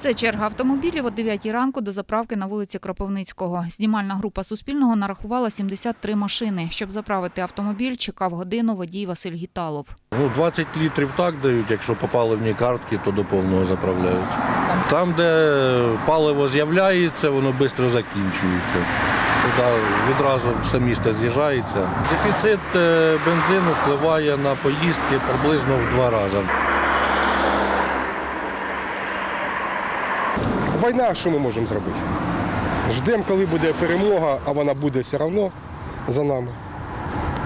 Це черга автомобілів о 9 ранку до заправки на вулиці Кропивницького. Знімальна група Суспільного нарахувала 73 машини. Щоб заправити автомобіль, чекав годину водій Василь Гіталов. Ну, 20 літрів так дають, якщо по паливній картки, то до повного заправляють. Там, де паливо з'являється, воно швидко закінчується. Туди відразу все місто з'їжджається. Дефіцит е, бензину впливає на поїздки приблизно в два рази. Війна, що ми можемо зробити? Ждемо, коли буде перемога, а вона буде все одно за нами.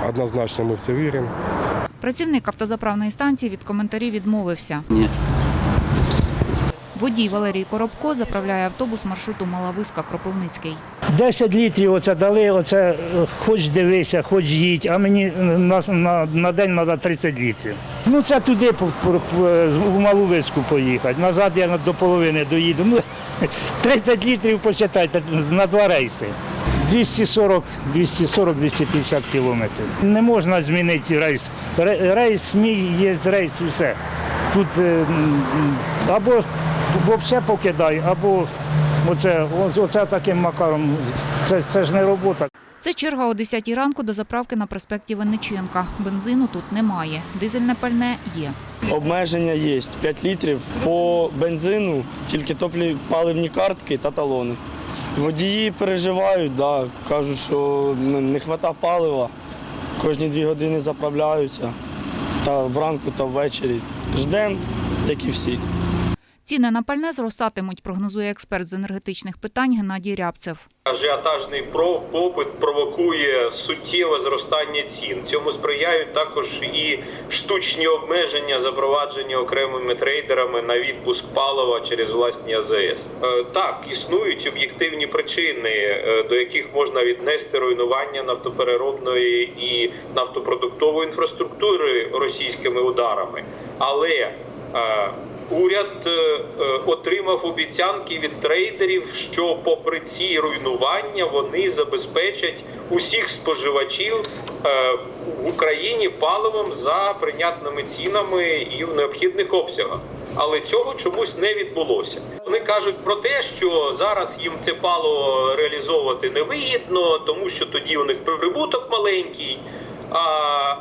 Однозначно ми в це віримо. Працівник автозаправної станції від коментарів відмовився. Ні. Водій Валерій Коробко заправляє автобус маршруту Малависка Кропивницький. 10 літрів оце дали, оце е, хоч дивися, хоч їдь, а мені на, на, на день треба 30 літрів. Ну це туди по, по, по, у Маловицьку поїхати. Назад я до половини доїду. Ну, 30 літрів почитайте на два рейси. 240, 240-250 кілометрів. Не можна змінити рейс. Рейс мій є рейс і все. Тут е, або взагалі покидай, або оце, оце таким макаром. Це, це ж не робота. Це черга о 10 ранку до заправки на проспекті Винниченка. Бензину тут немає. Дизельне пальне є. Обмеження є 5 літрів. По бензину тільки топлі паливні картки та талони. Водії переживають, да, кажуть, що не вистачає палива. Кожні дві години заправляються. Та вранку, та ввечері. Ждемо, як і всі. Ціни на пальне зростатимуть, прогнозує експерт з енергетичних питань Геннадій Рябцев. Ажіотажний попит провокує суттєве зростання цін. Цьому сприяють також і штучні обмеження, запроваджені окремими трейдерами на відпуск палива через власні АЗС. Е, Так, існують об'єктивні причини, е, до яких можна віднести руйнування нафтопереробної і нафтопродуктової інфраструктури російськими ударами, але е, Уряд е, е, отримав обіцянки від трейдерів, що попри ці руйнування вони забезпечать усіх споживачів е, в Україні паливом за прийнятними цінами і в необхідних обсягах. Але цього чомусь не відбулося. Вони кажуть про те, що зараз їм це паливо реалізовувати невигідно, тому що тоді у них прибуток маленький. А,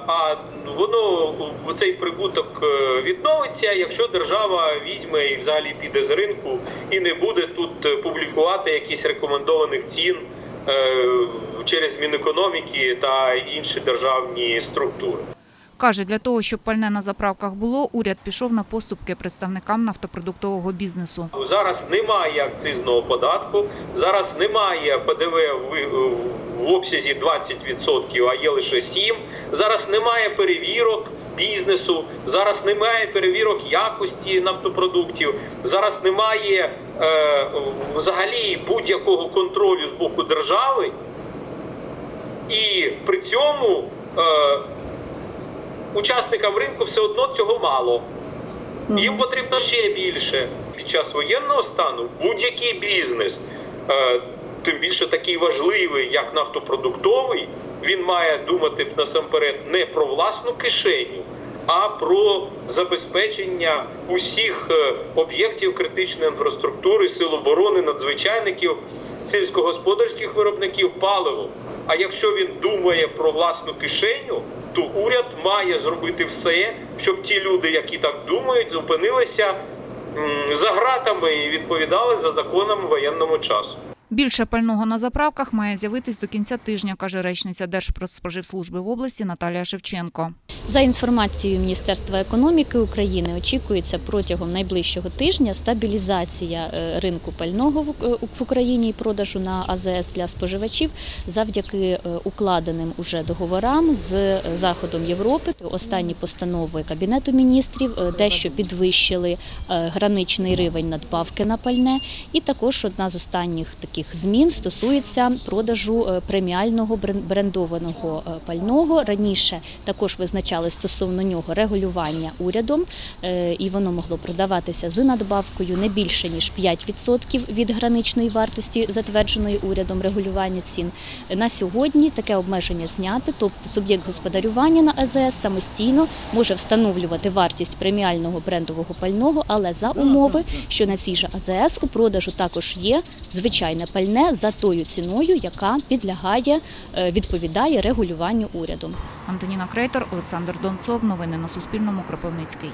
а воно цей прибуток е, відновиться, якщо держава візьме і взагалі піде з ринку і не буде тут е, публікувати якісь рекомендованих цін е, через Мінекономіки та інші державні структури. Каже, для того, щоб пальне на заправках було, уряд пішов на поступки представникам нафтопродуктового бізнесу. Зараз немає акцизного податку, зараз немає ПДВ в, обсязі 20%, а є лише 7%. Зараз немає перевірок бізнесу, зараз немає перевірок якості нафтопродуктів, зараз немає е, взагалі будь-якого контролю з боку держави. І при цьому е, учасникам ринку все одно цього мало. Їм потрібно ще більше. Під час воєнного стану будь-який бізнес, е, тим більше такий важливий, як нафтопродуктовий, він має думати насамперед не про власну кишеню, а про забезпечення усіх е, об'єктів критичної інфраструктури, сил оборони, надзвичайників, сільськогосподарських виробників паливом. А якщо він думає про власну кишеню, то уряд має зробити все, щоб ті люди, які так думають, зупинилися за гратами і відповідали за законом воєнному часу. Більше пального на заправках має з'явитись до кінця тижня, каже речниця Держпродспоживслужби в області Наталія Шевченко. За інформацією Міністерства економіки України, очікується протягом найближчого тижня стабілізація е, ринку пального в Україні і продажу на АЗС для споживачів завдяки е, укладеним уже договорам з е, Заходом Європи. Останні постанови Кабінету міністрів е, дещо підвищили е, граничний рівень надбавки на пальне. І також одна з останніх таких деяких змін стосується продажу е, преміального брен- брендованого е, пального. Раніше також визначали стосовно нього регулювання урядом, е, і воно могло продаватися з надбавкою не більше ніж 5% від граничної вартості, затвердженої урядом регулювання цін. На сьогодні таке обмеження зняте, тобто суб'єкт господарювання на АЗС самостійно може встановлювати вартість преміального брендового пального, але за умови, що на цій же АЗС у продажу також є звичайне пальне за тою ціною, яка підлягає, е, відповідає регулюванню уряду. Антоніна Крейтор, Олександр Донцов. Новини на Суспільному. Кропивницький.